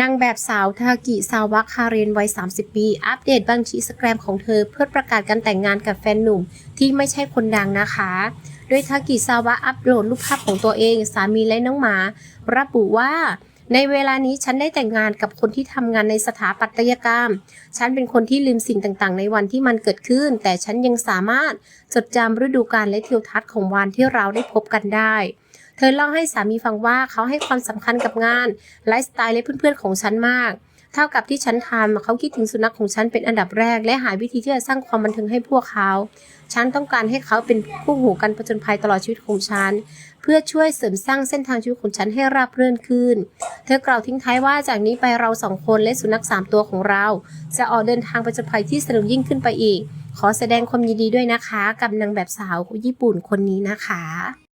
นางแบบสาวทากิซาวะคาเรนวัย 30 ปี อัปเดตบัญชีสแกรมของเธอเพื่อประกาศการแต่งงานกับแฟนหนุ่มที่ไม่ใช่คนดังนะคะ โดยทากิซาวะอัปโหลดรูปภาพของตัวเอง สามีและน้องหมา ระบุว่า ในเวลานี้ฉันได้แต่งงานกับคนที่ทำงานในสถาปัตยกรรม ฉันเป็นคนที่ลืมสิ่งต่างๆ ในวันที่มันเกิดขึ้น แต่ฉันยังสามารถจดจำฤดูกาลและทิวทัศน์ของวันที่เราได้พบกันได้ เธอเล่าให้สามีฟังว่าเขาให้ความสำคัญกับงานไลฟ์สไตล์และเพื่อนๆของฉันมาก เท่ากับที่ฉันทำเขาคิดถึงสุนัขของฉันเป็นอันดับแรก และหาวิธีที่จะสร้างความบันเทิงให้พวกเขา ฉันต้องการให้เขาเป็นคู่หูกันประจนภัยตลอดชีวิตของฉันเพื่อช่วยเสริมสร้างเส้นทางชีวิตของฉันให้ราบรื่นขึ้น เธอกล่าวทิ้งท้ายว่าจากนี้ไปเราสองคนและสุนัขสามตัวของเรา จะออกเดินทางประจนภัยที่สนุกยิ่งขึ้นไปอีก ขอแสดงความยินดีด้วยนะคะ กับนางแบบสาวญี่ปุ่นคนนี้นะคะ